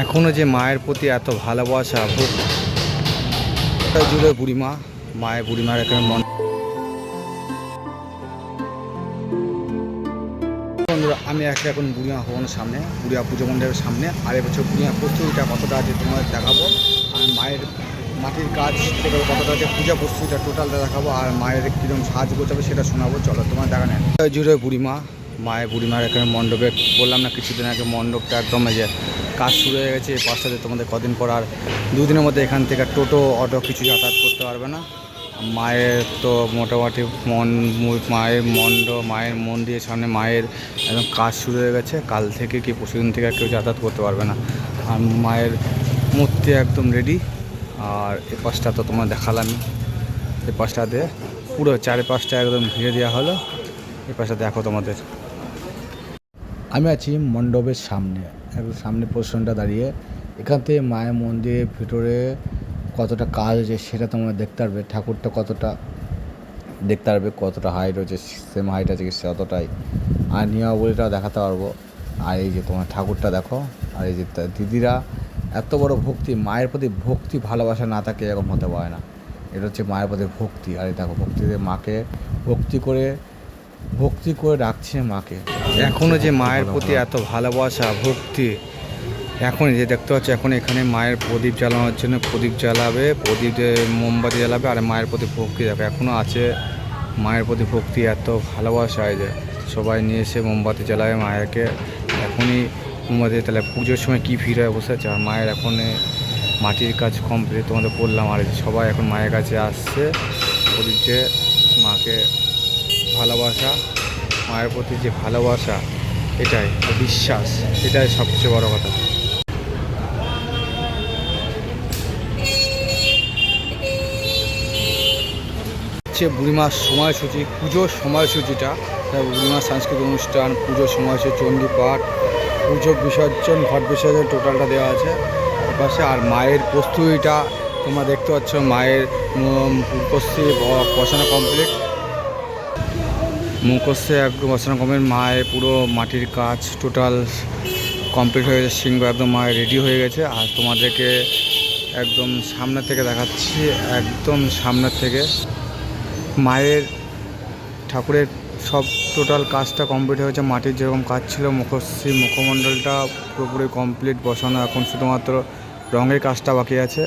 এখনও যে মায়ের প্রতি এত ভালোবাসা জুড়ে বুড়িমা, মায়ের বুড়িমার এখানে মন আমি একটা এখন বুড়িমা ভবনের সামনে, বুড়িয়া পুজো মণ্ডপের সামনে। আর এবছর বুড়িমা প্রস্তুতিটা কতটা আছে তোমাদের দেখাবো। আর মায়ের মাটির কাজ টোটাল কতটা আছে পূজা প্রস্তুতিটা টোটালটা দেখাবো। আর মায়ের কীরকম সাহায্য হবে সেটা শোনাবো। চলো, তোমার দেখা নেই। জুড়ে বুড়িমা, মায়ের বুড়িমার এখানে মণ্ডপে বললাম না, কিছুদিন আগে মণ্ডপটা একদম যে কাজ শুরু হয়ে গেছে, এই পাশটাতে তোমাদের কদিন পর আর দুদিনের মধ্যে এখান থেকে টোটো, অটো কিছু যাতায়াত করতে পারবে না। মায়ের তো মোটামুটি মন মায়ের মন্ড, মায়ের মন্দিরের সামনে মায়ের একদম কাজ শুরু হয়ে গেছে। কাল থেকে কি পরশুদিন থেকে কেউ যাতায়াত করতে পারবে না। আর মায়ের মূর্তি একদম রেডি আর এ পাশটা তো তোমার দেখালামই এ পাশটাতে পুরো চারিপাশটা একদম ঘিরে দেওয়া হলো। এ পাশটা দেখো তোমাদের। আমি আছি মণ্ডপের সামনে। একদম সামনে পোর্শনটা দাঁড়িয়ে, এখান থেকে মায়ের মন্দিরের ভিতরে কতটা কাজ হয়েছে সেটা তোমরা দেখতে পারবে, ঠাকুরটা কতটা দেখতে পারবে, কতটা হাইট রয়েছে সেম হাইট আছে কি ততটাই আর নিয়মাবলীটাও দেখাতে পারব। আর এই যে তোমার ঠাকুরটা দেখো, আর এই যে দিদিরা এত বড় ভক্তি, মায়ের প্রতি ভক্তি, ভালোবাসা না থাকে এরকম হতে পারে না। এটা হচ্ছে মায়ের প্রতি ভক্তি। আর এই দেখো, ভক্তিতে মাকে ভক্তি করে ভক্তি করে রাখছে মাকে। এখনও যে মায়ের প্রতি এত ভালোবাসা ভক্তি এখন যে দেখতে পাচ্ছ এখন এখানে মায়ের প্রদীপ জ্বালানোর জন্য প্রদীপ জ্বালাবে প্রদীপ মোমবাতি জ্বালাবে আর মায়ের প্রতি ভক্তি দেখো এখনও আছে মায়ের প্রতি ভক্তি এত ভালোবাসা যে। সবাই নিয়ে এসে মোমবাতি জ্বালাবে মায়েরকে এখনই মোমবাতি তাহলে পুজোর সময় কী ভিড় হয় বসে আছে? আর মায়ের এখন মাটির কাজ কমপ্লিট তোমাদের বললাম আর সবাই এখন মায়ের কাছে আসছে। প্রদীপ যে মাকে ভালোবাসা, মায়ের প্রতি যে ভালোবাসা, এটাই বিশ্বাস, এটাই সবচেয়ে বড় কথা। হচ্ছে বুড়িমার সময়সূচি, পুজোর সময়সূচিটা বুড়িমার সাংস্কৃতিক অনুষ্ঠান, পুজোর সময়সূচি, চণ্ডী পাঠ, পুজো বিসর্জন, ঘট বিসর্জন টোটালটা দেওয়া আছে। এপাশে আর মায়ের প্রস্তুতিটা, তোমরা দেখতে পাচ্ছ মায়ের উপস্থিত ব- কমপ্লিট। মুখস্থে একদম কমপ্লিট মায়ের পুরো মাটির কাজ টোটাল কমপ্লিট হয়ে গেছে, সিংহ একদম মায়ের রেডি হয়ে গেছে। আর তোমাদেরকে একদম সামনের থেকে দেখাচ্ছি, একদম সামনের থেকে। মায়ের, ঠাকুরের সব টোটাল কাজটা কমপ্লিট হয়েছে মাটির যেরকম কাজ ছিল, মুখশ্রী, মুখমণ্ডলটা পুরোপুরি কমপ্লিট বসানো, এখন শুধুমাত্র রঙের কাজটা বাকি আছে।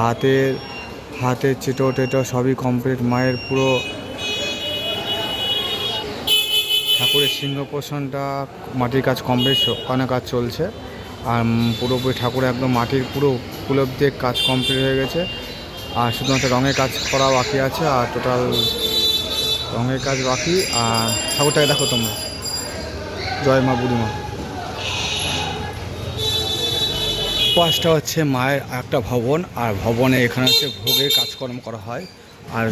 হাতের হাতের চেটো টেটো সবই কমপ্লিট মায়ের পুরো ঠাকুরের সিংহ পোষণটা মাটির কাজ কমপ্লিট ওখানে কাজ চলছে। আর পুরোপুরি ঠাকুর একদম মাটির পুরো পুলব দিয়ে কাজ কমপ্লিট হয়ে গেছে। আর শুধুমাত্র রঙের কাজ করা বাকি আছে, আর টোটাল রঙের কাজ বাকি। আর ঠাকুরটাকে দেখো তোমরা। জয় মা বুড়িমা পাঁচটা হচ্ছে মায়ের একটা ভবন, আর ভবনে এখানে হচ্ছে ভোগের কাজকর্ম করা হয়। আর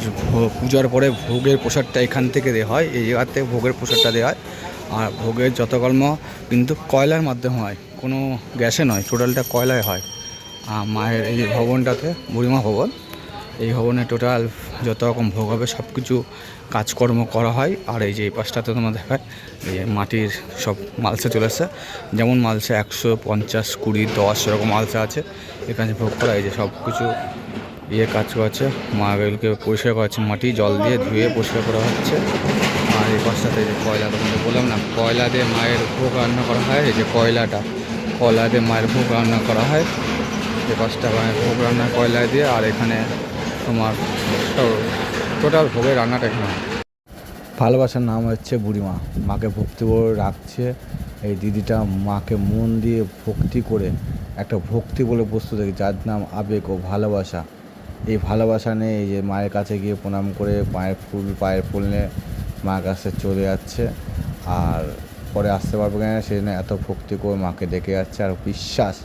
পূজার পরে ভোগের প্রসাদটা এখান থেকে দেওয়া হয়, এই জায়গার থেকে ভোগের প্রসাদটা দেওয়া হয়। আর ভোগের যতকর্ম কিন্তু কয়লার মাধ্যমে হয়, কোনো গ্যাসে নয়, টোটালটা কয়লায় হয়। আর মায়ের এই ভবনটাতে, বুড়িমা ভবন, এই ভবনে টোটাল যত রকম ভোগ হবে সব কিছু কাজকর্ম করা হয়। আর এই যে এই পাশটাতে তোমার দেখায়, এই মাটির সব মালসা চলে আসছে যেমন মালসা একশো পঞ্চাশ, কুড়ি, দশ, এরকম মালসা আছে। এখানে ভোগ করা এই যে সব কিছু ইয়ে কাজ করছে মাগুলোকে পরিষ্কার করা হচ্ছে মাটি জল দিয়ে ধুয়ে পরিষ্কার করা হচ্ছে। আর এই পাশটাতে যে কয়লা তোমাদের বললাম না, কয়লা দিয়ে মায়ের ভোগ রান্না করা হয়, এই যে কয়লাটা, কয়লা দিয়ে মায়ের ভোগ রান্না করা হয়। যে পাঁচটা মায়ের ভোগ রান্না, কয়লা দিয়ে, আর এখানে তোমার টোটাল ভোগের রান্নাটা এখানে। ভালোবাসার নাম হচ্ছে বুড়িমা, মাকে ভক্তি করে রাখছে। এই দিদিটা মাকে মন দিয়ে ভক্তি করে, একটা ভক্তি বলে বস্তু দেখি যার নাম আবেগ ও ভালোবাসা। এই ভালোবাসা নেই এই যে মায়ের কাছে গিয়ে প্রণাম করে পায়ের ফুল পায়ের ফুল নিয়ে মায়ের কাছে চলে যাচ্ছে। আর পরে আসতে পারবে কিনা সেই জন্য এত ভক্তি করে মাকে ডেকে যাচ্ছে। আর বিশ্বাস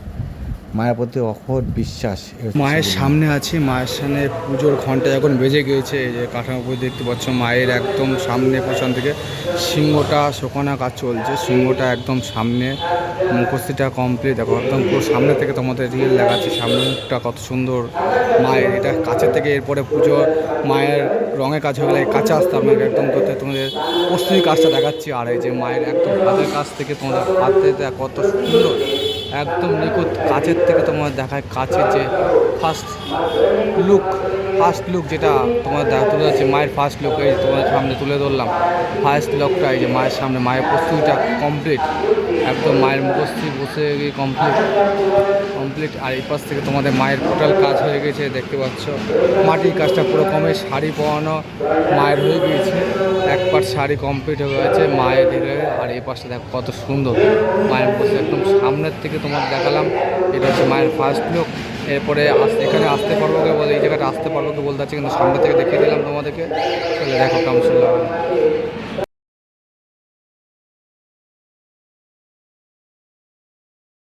মায়ের প্রতি অখোট বিশ্বাস মায়ের সামনে আছি মায়ের সামনে পুজোর ঘণ্টা যখন বেজে গিয়েছে এই যে কাঠামো পুজো দেখতে পাচ্ছ মায়ের একদম সামনে পোষণ থেকে সিংহটা শোকানো কাজ চলছে সিংহটা একদম সামনে মুখস্থিটা কমপ্লিট দেখো একদম পুরো সামনে থেকে তোমাদের রিয়েল লাগাচ্ছে সামনে মুখটা কত সুন্দর মায়ের এটা কাছের থেকে এরপরে পুজো মায়ের রঙের কাজ হয়ে গেলে কাছে আসতে আপনাকে একদম করতে তোমাদের প্রস্তুতি কাজটা দেখাচ্ছি আর এই যে মায়ের একদম হাতের কাছ থেকে তোমাদের হাতে কত সুন্দর। একদম নিখুঁত কাছের থেকে তোমার দেখায় কাছে যে ফার্স্ট লুক ফার্স্ট লুক যেটা তোমার দেখা, তুলে যাচ্ছে মায়ের ফার্স্ট লুক এই তোমার সামনে তুলে ধরলাম। ফার্স্ট লুকটা এই যে মায়ের সামনে, মায়ের প্রস্তুতিটা কমপ্লিট একদম মায়ের মুখস্থি বসে গিয়ে কমপ্লিট কমপ্লিট আর এই পাশ থেকে তোমাদের মায়ের টোটাল কাজ হয়ে গেছে, দেখতে পাচ্ছ। মাটির কাজটা পুরো কমে, শাড়ি পরানো মায়ের হয়ে গিয়েছে। এক পাট শাড়ি কমপ্লিট হয়ে গেছে, মায়ের দিকে। আর এই পাশটা দেখো কত সুন্দর, মায়ের বসে একদম সামনের থেকে তোমার দেখালাম, এটা হচ্ছে মায়ের ফার্স্ট লুক এরপরে আস- এখানে আসতে পারব কে বলে এই জায়গাটা আসতে পারব কে বলতে পারছি কিন্তু সামনে থেকে দেখিয়ে দিলাম তোমাদেরকে। চলে দেখো কেমন